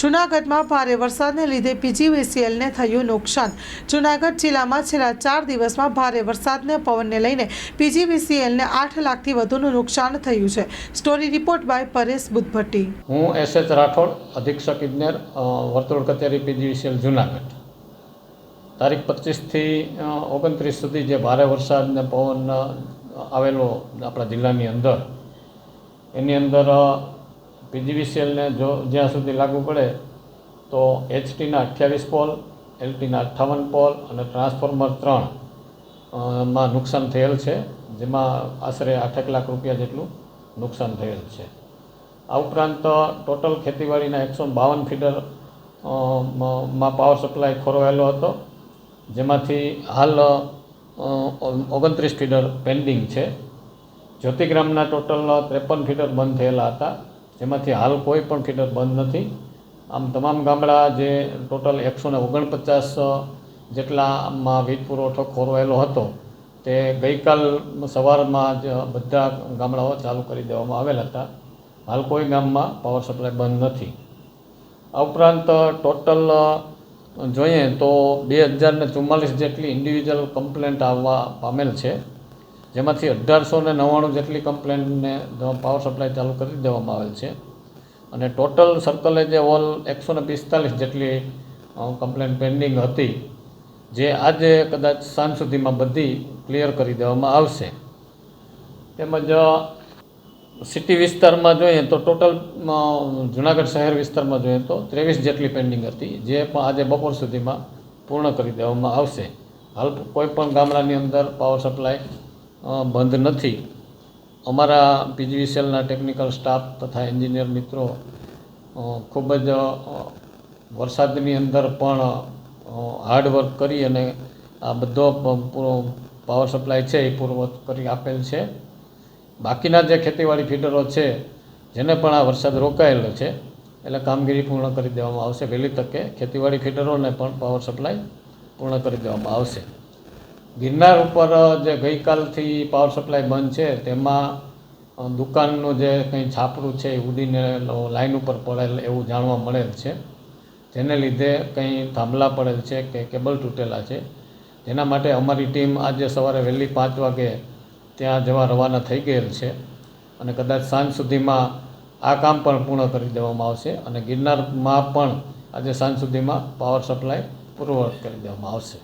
જૂનાગઢમાં ભારે વરસાદને લીધે પીજીવીસીએલને થયું નુકસાન. જૂનાગઢ જિલ્લામાં છેલ્લા ચાર દિવસમાં ભારે વરસાદને પવનને લઈને પીજીવીસીએલને આઠ લાખથી વધુનું નુકસાન થયું છે. Story report by Paresh Buddhabhatti. હું એસ એચ રાઠોડ, અધિક્ષક ઇજનેર વર્તુળ કચેરી પીજીવીસીએલ, જુનાગઢ. તારીખ પચીસથી ઓગણત્રીસ સુધી જે ભારે વરસાદ ને પવન આવેલો આપણા જિલ્લાની અંદર, એની અંદર પીજીવીસીએલને જો જ્યાં સુધી લાગુ પડે, તો એચટીના અઠ્યાવીસ પોલ, એલટીના અઠ્ઠાવન પોલ અને ટ્રાન્સફોર્મર ત્રણમાં નુકસાન થયેલ છે, જેમાં આશરે આઠેક લાખ રૂપિયા જેટલું નુકસાન થયેલ છે. આ ઉપરાંત ટોટલ ખેતીવાડીના એકસો બાવન ફીડરમાં પાવર સપ્લાય ખોરવાયેલો હતો, જેમાંથી હાલ ઓગણત્રીસ ફીડર પેન્ડિંગ છે. જ્યોતિગ્રામના ટોટલ ત્રેપન ફીડર બંધ થયેલા હતા. જેમાંથી હાલ કોઈ પણ ફીડર બંધ નથી. આમ તમામ ગામડા જે ટોટલ એકસો ને ઓગણપચાસ જેટલામાં વીજ પુરવઠો ખોરવાયેલો હતો, તે ગઈકાલ સવારમાં જ બધા ગામડાઓ ચાલુ કરી દેવામાં આવેલા હતા. હાલ કોઈ ગામમાં પાવર સપ્લાય બંધ નથી. આ ઉપરાંત ટોટલ જોઈએ તો બે હજારને ચુમ્માલીસ જેટલી ઇન્ડિવિજ્યુઅલ કમ્પ્લેન્ટ આવવા પામેલ છે. જેમાંથી અઢારસો ને નવ્વાણું જેટલી કમ્પ્લેન્ટને પાવર સપ્લાય ચાલુ કરી દેવામાં આવેલ છે. અને ટોટલ સર્કલે જે ઓલ એકસો ને પિસ્તાલીસ જેટલી કમ્પ્લેન પેન્ડિંગ હતી, જે આજે કદાચ સાંજ સુધીમાં બધી ક્લિયર કરી દેવામાં આવશે. તેમજ સિટી વિસ્તારમાં જોઈએ તો ટોટલ જુનાગઢ શહેર વિસ્તારમાં જોઈએ તો ત્રેવીસ જેટલી પેન્ડિંગ હતી, જે પણ આજે બપોર સુધીમાં પૂર્ણ કરી દેવામાં આવશે. હાલ કોઈ પણ ગામડાની અંદર પાવર સપ્લાય બંધ નથી. અમારા પીજીવીસીએલના ટેકનિકલ સ્ટાફ તથા એન્જિનિયર મિત્રો ખૂબ જ વરસાદની અંદર પણ હાર્ડવર્ક કરી અને આ બધો પૂરો પાવર સપ્લાય છે એ પૂર્વત કરી આપેલ છે. બાકીના જે ખેતીવાડી ફીડરો છે, જેને પણ આ વરસાદ રોકાયેલો છે, એટલે કામગીરી પૂર્ણ કરી દેવામાં આવશે. વહેલી તકે ખેતીવાડી ફીડરોને પણ પાવર સપ્લાય પૂર્ણ કરી દેવામાં આવશે. ગિરનાર ઉપર જે ગઈકાલથી પાવર સપ્લાય બંધ છે, તેમાં દુકાનનું જે કંઈ છાપરું છે એ ઉડીને લાઇન ઉપર પડેલ એવું જાણવા મળેલ છે. જેને લીધે કંઈ થાંભલા પડેલ છે કે કેબલ તૂટેલા છે. જેના માટે અમારી ટીમ આજે સવારે વહેલી પાંચ વાગે ત્યાં જવા રવાના થઈ ગયેલ છે અને કદાચ સાંજ સુધીમાં આ કામ પણ પૂર્ણ કરી દેવામાં આવશે અને ગિરનારમાં પણ આજે સાંજ સુધીમાં પાવર સપ્લાય પૂર્વવત કરી દેવામાં આવશે.